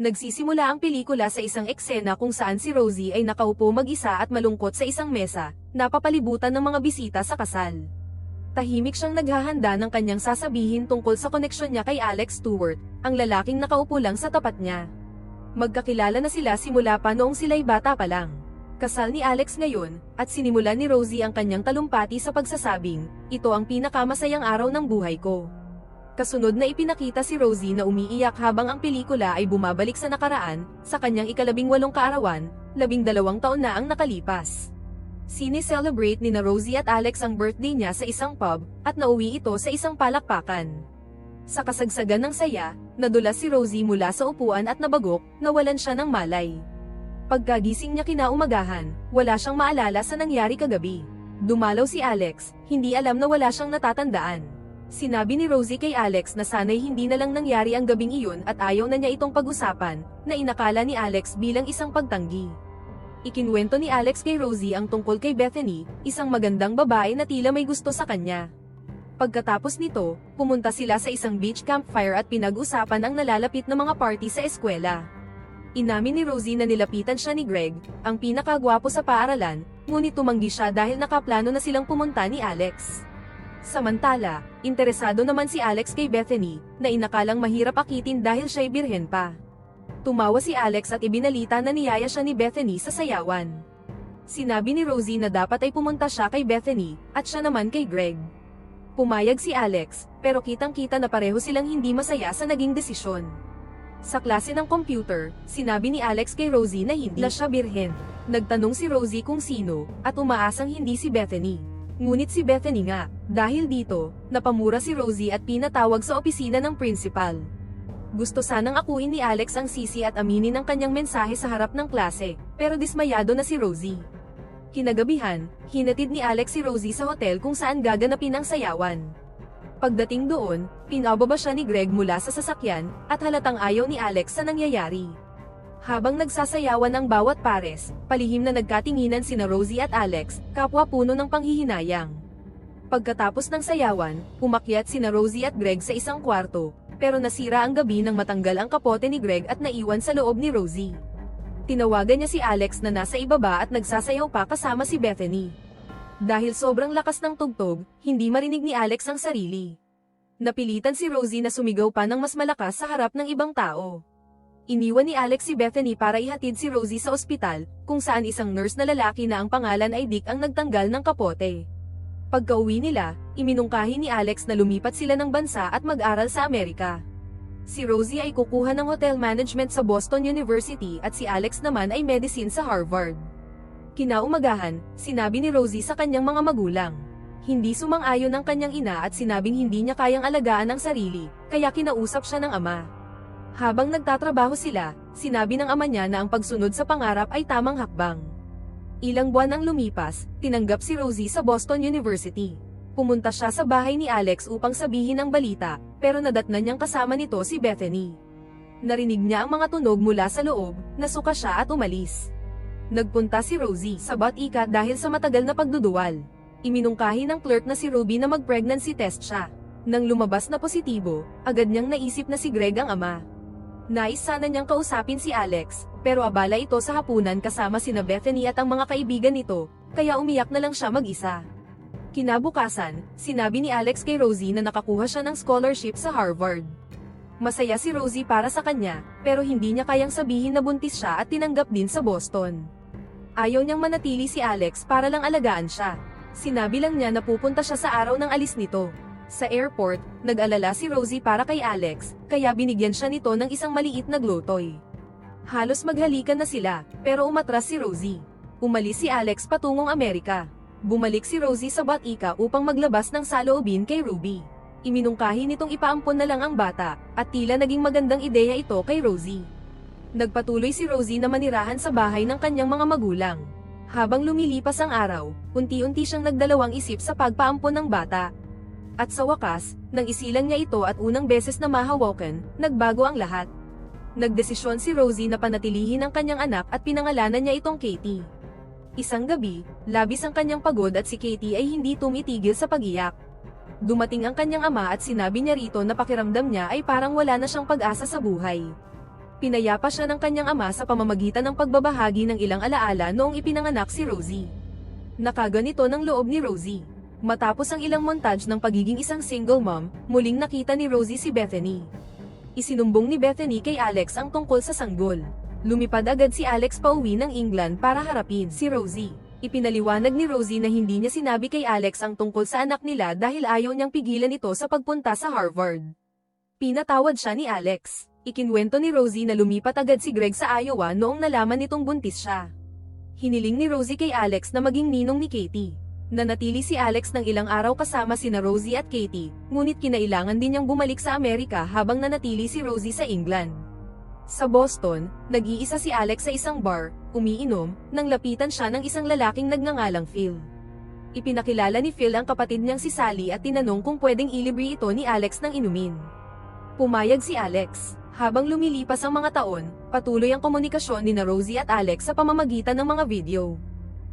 Nagsisimula ang pelikula sa isang eksena kung saan si Rosie ay nakaupo mag-isa at malungkot sa isang mesa, napapalibutan ng mga bisita sa kasal. Tahimik siyang naghahanda ng kanyang sasabihin tungkol sa koneksyon niya kay Alex Stewart, ang lalaking nakaupo lang sa tapat niya. Magkakilala na sila simula pa noong sila'y bata pa lang. Kasal ni Alex ngayon, at sinimulan ni Rosie ang kanyang talumpati sa pagsasabing, ito ang pinakamasayang araw ng buhay ko. Kasunod na ipinakita si Rosie na umiiyak habang ang pelikula ay bumabalik sa nakaraan, sa kanyang ikalabing walong kaarawan, labing dalawang taon na ang nakalipas. Sine-celebrate ni na Rosie at Alex ang birthday niya sa isang pub, at nauwi ito sa isang palakpakan. Sa kasagsagan ng saya, nadula si Rosie mula sa upuan at nabagok, nawalan siya ng malay. Pagkagising niya kinaumagahan, wala siyang maalala sa nangyari kagabi. Dumalaw si Alex, hindi alam na wala siyang natatandaan. Sinabi ni Rosie kay Alex na sana'y hindi na lang nangyari ang gabing iyon at ayaw na niya itong pag-usapan, na inakala ni Alex bilang isang pagtanggi. Ikinwento ni Alex kay Rosie ang tungkol kay Bethany, isang magandang babae na tila may gusto sa kanya. Pagkatapos nito, pumunta sila sa isang beach campfire at pinag-usapan ang nalalapit na mga party sa eskwela. Inamin ni Rosie na nilapitan siya ni Greg, ang pinakagwapo sa paaralan, ngunit tumanggi siya dahil nakaplano na silang pumunta ni Alex. Samantala, interesado naman si Alex kay Bethany, na inakalang mahirap akitin dahil siya'y birhen pa. Tumawa si Alex at ibinalita na niyaya siya ni Bethany sa sayawan. Sinabi ni Rosie na dapat ay pumunta siya kay Bethany, at siya naman kay Greg. Pumayag si Alex, pero kitang-kita na pareho silang hindi masaya sa naging desisyon. Sa klase ng computer, sinabi ni Alex kay Rosie na hindi siya birhen. Nagtanong si Rosie kung sino, at umaasang hindi si Bethany. Ngunit si Bethany nga, dahil dito, napamura si Rosie at pinatawag sa opisina ng principal. Gusto sanang akuin ni Alex ang sisi at aminin ang kanyang mensahe sa harap ng klase, pero dismayado na si Rosie. Kinagabihan, hinatid ni Alex si Rosie sa hotel kung saan gaganapin ang sayawan. Pagdating doon, pinababa siya ni Greg mula sa sasakyan, at halatang ayaw ni Alex sa nangyayari. Habang nagsasayawan ang bawat pares, palihim na nagkatinginan sina Rosie at Alex, kapwa puno ng panghihinayang. Pagkatapos ng sayawan, umakyat sina Rosie at Greg sa isang kwarto, pero nasira ang gabi nang matanggal ang kapote ni Greg at naiwan sa loob ni Rosie. Tinawagan niya si Alex na nasa ibaba at nagsasayaw pa kasama si Bethany. Dahil sobrang lakas ng tugtog, hindi marinig ni Alex ang sarili. Napilitan si Rosie na sumigaw pa ng mas malakas sa harap ng ibang tao. Iniwan ni Alex si Bethany para ihatid si Rosie sa ospital, kung saan isang nurse na lalaki na ang pangalan ay Dick ang nagtanggal ng kapote. Pagka-uwi nila, iminungkahi ni Alex na lumipat sila ng bansa at mag-aral sa Amerika. Si Rosie ay kukuha ng hotel management sa Boston University at si Alex naman ay medicine sa Harvard. Kinaumagahan, sinabi ni Rosie sa kanyang mga magulang. Hindi sumang-ayon ang kanyang ina at sinabing hindi niya kayang alagaan ang sarili, kaya kinausap siya ng ama. Habang nagtatrabaho sila, sinabi ng ama niya na ang pagsunod sa pangarap ay tamang hakbang. Ilang buwan ang lumipas, tinanggap si Rosie sa Boston University. Pumunta siya sa bahay ni Alex upang sabihin ang balita, pero nadatnan niyang kasama nito si Bethany. Narinig niya ang mga tunog mula sa loob, nasuka siya at umalis. Nagpunta si Rosie sa batika dahil sa matagal na pagduduwal. Iminungkahi ng clerk na si Ruby na mag-pregnancy test siya. Nang lumabas na positibo, agad niyang naisip na si Greg ang ama. Nais sana niyang kausapin si Alex, pero abala ito sa hapunan kasama sina Bethany at ang mga kaibigan nito, kaya umiyak na lang siya mag-isa. Kinabukasan, sinabi ni Alex kay Rosie na nakakuha siya ng scholarship sa Harvard. Masaya si Rosie para sa kanya, pero hindi niya kayang sabihin na buntis siya at tinanggap din sa Boston. Ayaw niyang manatili si Alex para lang alagaan siya. Sinabi lang niya na pupunta siya sa araw ng alis nito. Sa airport, nag-alala si Rosie para kay Alex, kaya binigyan siya nito ng isang maliit na glow toy. Halos maghalikan na sila, pero umatras si Rosie. Umalis si Alex patungong Amerika. Bumalik si Rosie sa Batika upang maglabas ng saloobin kay Ruby. Iminungkahi nitong ipaampon na lang ang bata, at tila naging magandang ideya ito kay Rosie. Nagpatuloy si Rosie na manirahan sa bahay ng kanyang mga magulang. Habang lumilipas ang araw, unti-unti siyang nagdalawang isip sa pagpaampon ng bata. At sa wakas, nang isilang niya ito at unang beses na mahawakan, nagbago ang lahat. Nagdesisyon si Rosie na panatilihin ang kanyang anak at pinangalanan niya itong Katie. Isang gabi, labis ang kanyang pagod at si Katie ay hindi tumitigil sa pagiyak. Dumating ang kanyang ama at sinabi niya rito na pakiramdam niya ay parang wala na siyang pag-asa sa buhay. Pinayapa siya ng kanyang ama sa pamamagitan ng pagbabahagi ng ilang alaala noong ipinanganak si Rosie. Nakaganito ng loob ni Rosie. Matapos ang ilang montage ng pagiging isang single mom, muling nakita ni Rosie si Bethany. Isinumbong ni Bethany kay Alex ang tungkol sa sanggol. Lumipad agad si Alex pauwi ng England para harapin si Rosie. Ipinaliwanag ni Rosie na hindi niya sinabi kay Alex ang tungkol sa anak nila dahil ayaw niyang pigilan ito sa pagpunta sa Harvard. Pinatawad siya ni Alex. Ikinwento ni Rosie na lumipat agad si Greg sa Iowa noong nalaman nitong buntis siya. Hiniling ni Rosie kay Alex na maging ninong ni Katie. Nanatili si Alex ng ilang araw kasama sina Rosie at Katie, ngunit kinailangan din niyang bumalik sa Amerika habang nanatili si Rosie sa England. Sa Boston, nag-iisa si Alex sa isang bar, umiinom, nang lapitan siya ng isang lalaking nagngangalang Phil. Ipinakilala ni Phil ang kapatid niyang si Sally at tinanong kung pwedeng ilibre ito ni Alex ng inumin. Pumayag si Alex. Habang lumilipas ang mga taon, patuloy ang komunikasyon ni na Rosie at Alex sa pamamagitan ng mga video.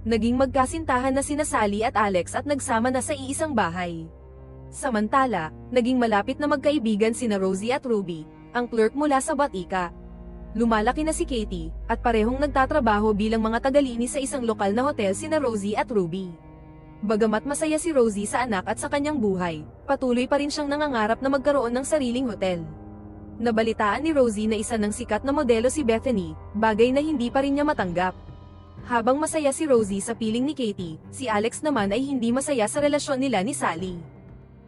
Naging magkasintahan na sina Sally at Alex at nagsama na sa iisang bahay. Samantala, naging malapit na magkaibigan sina Rosie at Ruby, ang clerk mula sa Batika. Lumalaki na si Katie, at parehong nagtatrabaho bilang mga tagalinis sa isang lokal na hotel sina Rosie at Ruby. Bagamat masaya si Rosie sa anak at sa kanyang buhay, patuloy pa rin siyang nangangarap na magkaroon ng sariling hotel. Nabalitaan ni Rosie na isa ng sikat na modelo si Bethany, bagay na hindi pa rin niya matanggap. Habang masaya si Rosie sa piling ni Katie, si Alex naman ay hindi masaya sa relasyon nila ni Sally.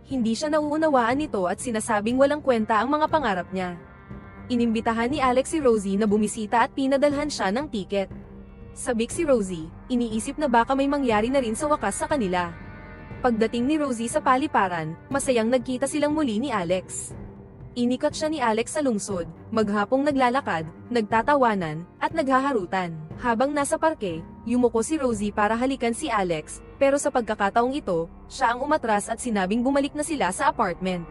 Hindi siya nauunawaan nito at sinasabing walang kwenta ang mga pangarap niya. Inimbitahan ni Alex si Rosie na bumisita at pinadalhan siya ng tiket. Sabik si Rosie, iniisip na baka may mangyari na rin sa wakas sa kanila. Pagdating ni Rosie sa paliparan, masayang nagkita silang muli ni Alex. Inikat siya ni Alex sa lungsod, maghapong naglalakad, nagtatawanan, at naghaharutan. Habang nasa parke, yumuko si Rosie para halikan si Alex, pero sa pagkakataong ito, siya ang umatras at sinabing bumalik na sila sa apartment.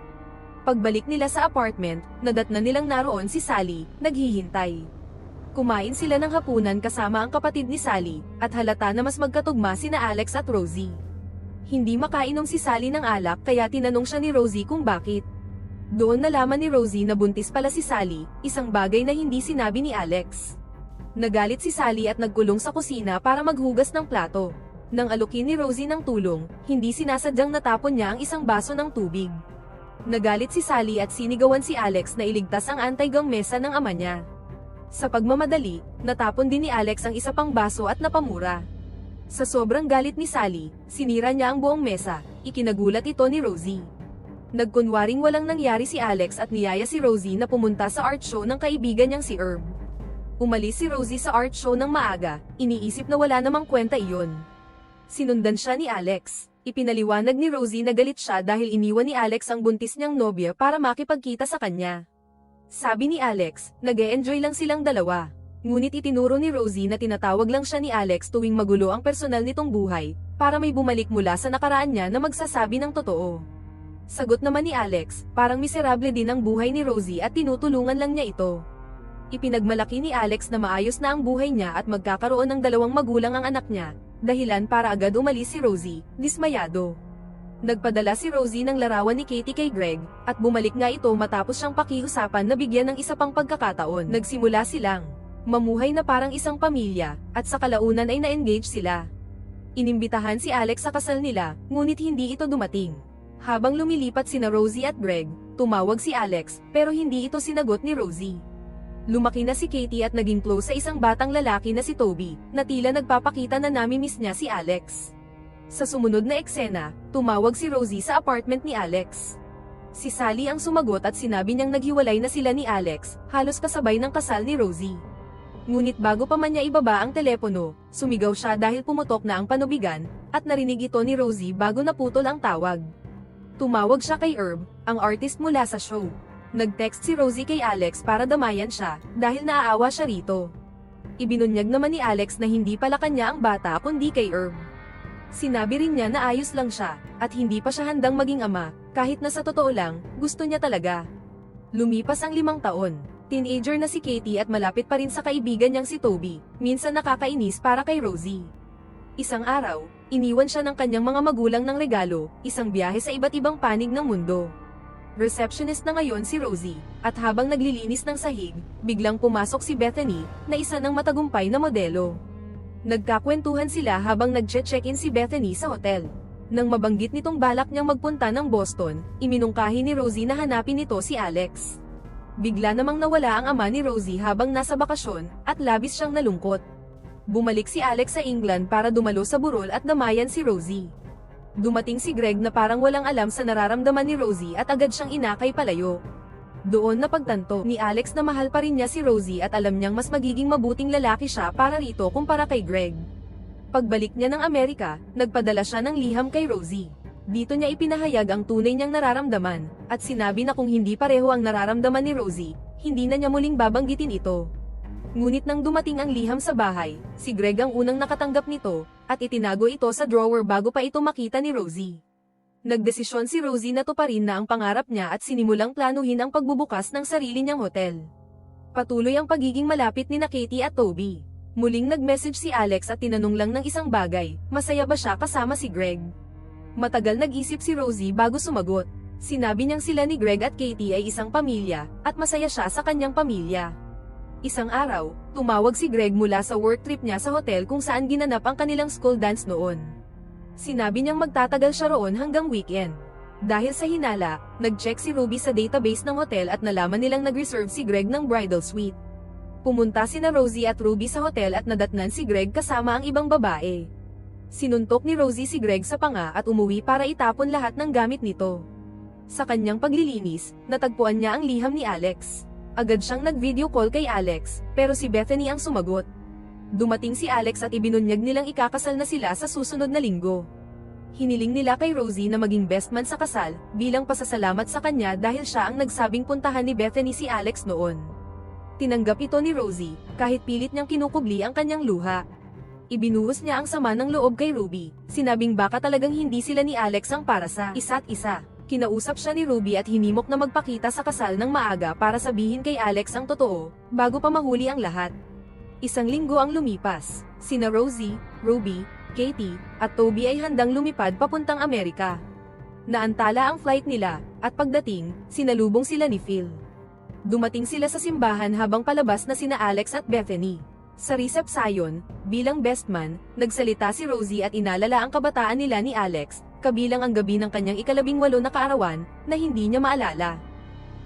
Pagbalik nila sa apartment, nadatna nilang naroon si Sally, naghihintay. Kumain sila ng hapunan kasama ang kapatid ni Sally, at halata na mas magkatugma sina Alex at Rosie. Hindi makainom si Sally ng alak kaya tinanong siya ni Rosie kung bakit. Doon nalaman ni Rosie na buntis pala si Sally, isang bagay na hindi sinabi ni Alex. Nagalit si Sally at nagkulong sa kusina para maghugas ng plato. Nang alukin ni Rosie ng tulong, hindi sinasadyang natapon niya ang isang baso ng tubig. Nagalit si Sally at sinigawan si Alex na iligtas ang anti-gang mesa ng ama niya. Sa pagmamadali, natapon din ni Alex ang isa pang baso at napamura. Sa sobrang galit ni Sally, sinira niya ang buong mesa, ikinagulat ito ni Rosie. Nagkunwaring walang nangyari si Alex at niyaya si Rosie na pumunta sa art show ng kaibigan niyang si Herb. Umalis si Rosie sa art show ng maaga, iniisip na wala namang kwenta iyon. Sinundan siya ni Alex. Ipinaliwanag ni Rosie na galit siya dahil iniwan ni Alex ang buntis niyang nobya para makipagkita sa kanya. Sabi ni Alex, nag enjoy lang silang dalawa. Ngunit itinuro ni Rosie na tinatawag lang siya ni Alex tuwing magulo ang personal nitong buhay, para may bumalik mula sa nakaraan niya na magsasabi ng totoo. Sagot naman ni Alex, parang miserable din ang buhay ni Rosie at tinutulungan lang niya ito. Ipinagmalaki ni Alex na maayos na ang buhay niya at magkakaroon ng dalawang magulang ang anak niya, dahilan para agad umalis si Rosie, dismayado. Nagpadala si Rosie ng larawan ni Katie kay Greg, at bumalik nga ito matapos siyang pakiusapan na bigyan ng isa pang pagkakataon. Nagsimula silang mamuhay na parang isang pamilya, at sa kalaunan ay na-engage sila. Inimbitahan si Alex sa kasal nila, ngunit hindi ito dumating. Habang lumilipat sina Rosie at Greg, tumawag si Alex, pero hindi ito sinagot ni Rosie. Lumaki na si Katie at naging close sa isang batang lalaki na si Toby, na tila nagpapakita na namimiss niya si Alex. Sa sumunod na eksena, tumawag si Rosie sa apartment ni Alex. Si Sally ang sumagot at sinabi niyang naghiwalay na sila ni Alex, halos kasabay ng kasal ni Rosie. Ngunit bago pa man niya ibaba ang telepono, sumigaw siya dahil pumutok na ang panubigan, at narinig ito ni Rosie bago naputol ang tawag. Tumawag siya kay Herb, ang artist mula sa show. Nag-text si Rosie kay Alex para damayan siya, dahil naaawa siya rito. Ibinunyag naman ni Alex na hindi pala kanya ang bata kundi kay Herb. Sinabi rin niya na ayos lang siya, at hindi pa siya handang maging ama, kahit na sa totoo lang, gusto niya talaga. Lumipas ang limang taon. Teenager na si Katie at malapit pa rin sa kaibigan niyang si Toby, minsan nakakainis para kay Rosie. Isang araw, iniwan siya ng kanyang mga magulang ng regalo, isang biyahe sa iba't ibang panig ng mundo. Receptionist na ngayon si Rosie, at habang naglilinis ng sahig, biglang pumasok si Bethany, na isa ng matagumpay na modelo. Nagkakwentuhan sila habang nagche-check-in si Bethany sa hotel. Nang mabanggit nitong balak niyang magpunta ng Boston, iminungkahi ni Rosie na hanapin nito si Alex. Bigla namang nawala ang ama ni Rosie habang nasa bakasyon, at labis siyang nalungkot. Bumalik si Alex sa England para dumalo sa burol at damayan si Rosie. Dumating si Greg na parang walang alam sa nararamdaman ni Rosie at agad siyang inakay palayo. Doon napagtanto ni Alex na mahal pa rin niya si Rosie at alam niyang mas magiging mabuting lalaki siya para rito kumpara kay Greg. Pagbalik niya ng Amerika, nagpadala siya ng liham kay Rosie. Dito niya ipinahayag ang tunay niyang nararamdaman, at sinabi na kung hindi pareho ang nararamdaman ni Rosie, hindi na niya muling babanggitin ito. Ngunit nang dumating ang liham sa bahay, si Greg ang unang nakatanggap nito, at itinago ito sa drawer bago pa ito makita ni Rosie. Nagdesisyon si Rosie na tuparin na ang pangarap niya at sinimulang planuhin ang pagbubukas ng sarili niyang hotel. Patuloy ang pagiging malapit ni na Katie at Toby. Muling nag-message si Alex at tinanong lang ng isang bagay, masaya ba siya kasama si Greg? Matagal nag-isip si Rosie bago sumagot. Sinabi niyang sila ni Greg at Katie ay isang pamilya, at masaya siya sa kanyang pamilya. Isang araw, tumawag si Greg mula sa work trip niya sa hotel kung saan ginanap ang kanilang school dance noon. Sinabi niyang magtatagal siya roon hanggang weekend. Dahil sa hinala, nag-check si Ruby sa database ng hotel at nalaman nilang nag-reserve si Greg ng bridal suite. Pumunta sina Rosie at Ruby sa hotel at nadatnan si Greg kasama ang ibang babae. Sinuntok ni Rosie si Greg sa panga at umuwi para itapon lahat ng gamit nito. Sa kanyang paglilinis, natagpuan niya ang liham ni Alex. Agad siyang nag-video call kay Alex, pero si Bethany ang sumagot. Dumating si Alex at ibinunyag nilang ikakasal na sila sa susunod na linggo. Hiniling nila kay Rosie na maging best man sa kasal, bilang pasasalamat sa kanya dahil siya ang nagsabing puntahan ni Bethany si Alex noon. Tinanggap ito ni Rosie, kahit pilit niyang kinukubli ang kanyang luha. Ibinuhos niya ang sama ng loob kay Ruby, sinabing baka talagang hindi sila ni Alex ang para sa isa't isa. Kinausap siya ni Ruby at hinimok na magpakita sa kasal ng maaga para sabihin kay Alex ang totoo, bago pa mahuli ang lahat. Isang linggo ang lumipas. Sina Rosie, Ruby, Katie, at Toby ay handang lumipad papuntang Amerika. Naantala ang flight nila, at pagdating, sinalubong sila ni Phil. Dumating sila sa simbahan habang palabas na sina Alex at Bethany. Sa resepsyon, bilang best man, nagsalita si Rosie at inalala ang kabataan nila ni Alex, kabilang ang gabi ng kanyang ikalabing walo na kaarawan, na hindi niya maalala.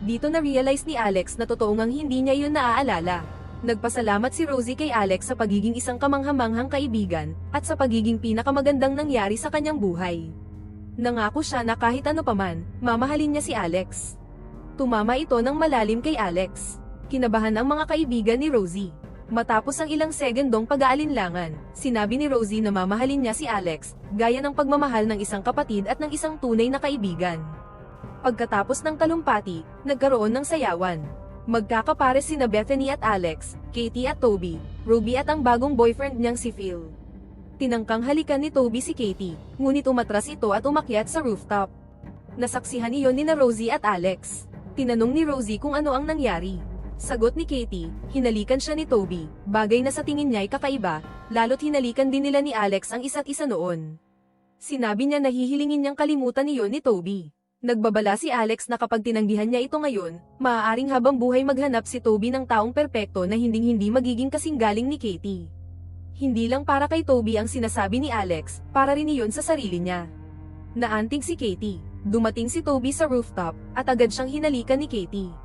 Dito na-realize ni Alex na totoo ngang hindi niya yun naaalala. Nagpasalamat si Rosie kay Alex sa pagiging isang kamanghamanghang kaibigan, at sa pagiging pinakamagandang nangyari sa kanyang buhay. Nangako siya na kahit ano paman, mamahalin niya si Alex. Tumama ito ng malalim kay Alex. Kinabahan ang mga kaibigan ni Rosie. Matapos ang ilang segundong pag-aalinlangan, sinabi ni Rosie na mamahalin niya si Alex, gaya ng pagmamahal ng isang kapatid at ng isang tunay na kaibigan. Pagkatapos ng talumpati, nagkaroon ng sayawan. Magkakapares sina Bethany at Alex, Katie at Toby, Ruby at ang bagong boyfriend niyang si Phil. Tinangkang halikan ni Toby si Katie, ngunit umatras ito at umakyat sa rooftop. Nasaksihan iyon ni na Rosie at Alex. Tinanong ni Rosie kung ano ang nangyari. Sagot ni Katie, hinalikan siya ni Toby, bagay na sa tingin niya ay kakaiba, lalo't hinalikan din nila ni Alex ang isa't isa noon. Sinabi niya na hihilingin niyang kalimutan iyon ni Toby. Nagbabala si Alex na kapag tinanggihan niya ito ngayon, maaaring habang buhay maghanap si Toby ng taong perpekto na hinding-hindi magiging kasinggaling ni Katie. Hindi lang para kay Toby ang sinasabi ni Alex, para rin iyon sa sarili niya. Naanting si Katie. Dumating si Toby sa rooftop, at agad siyang hinalikan ni Katie.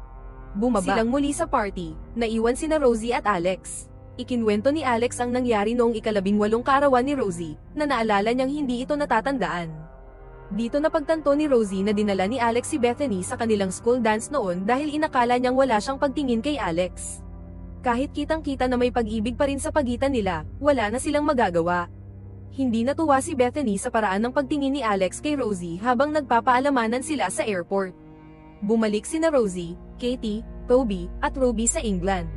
Bumaba silang muli sa party, naiwan sina Rosie at Alex. Ikinwento ni Alex ang nangyari noong ikalabing walong kaarawan ni Rosie, na naalala niyang hindi ito natatandaan. Dito napagtanto ni Rosie na dinala ni Alex si Bethany sa kanilang school dance noon dahil inakala niyang wala siyang pagtingin kay Alex. Kahit kitang-kita na may pag-ibig pa rin sa pagitan nila, wala na silang magagawa. Hindi natuwa si Bethany sa paraan ng pagtingin ni Alex kay Rosie habang nagpapaalamanan sila sa airport. Bumalik sina Rosie, Katie, Toby, at Ruby sa England.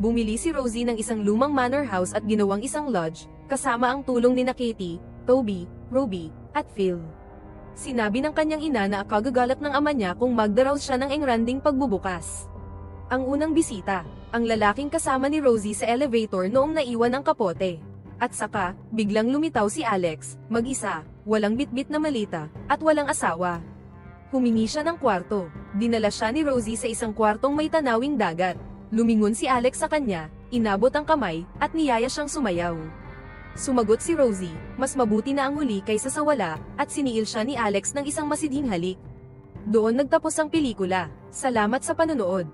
Bumili si Rosie ng isang lumang manor house at ginawang isang lodge, kasama ang tulong ni na Katie, Toby, Ruby, at Phil. Sinabi ng kanyang ina na kagagalak ng ama niya kung magdaraw siya ng engranding pagbubukas. Ang unang bisita, ang lalaking kasama ni Rosie sa elevator noong naiwan ang kapote. At saka, biglang lumitaw si Alex, mag-isa, walang bitbit na malita, at walang asawa. Humingi siya ng kwarto. Dinala siya ni Rosie sa isang kwartong may tanawing dagat. Lumingon si Alex sa kanya, inabot ang kamay, at niyaya siyang sumayaw. Sumagot si Rosie, mas mabuti na ang huli kaysa sa wala, at siniil siya ni Alex ng isang masidhing halik. Doon nagtapos ang pelikula. Salamat sa panonood.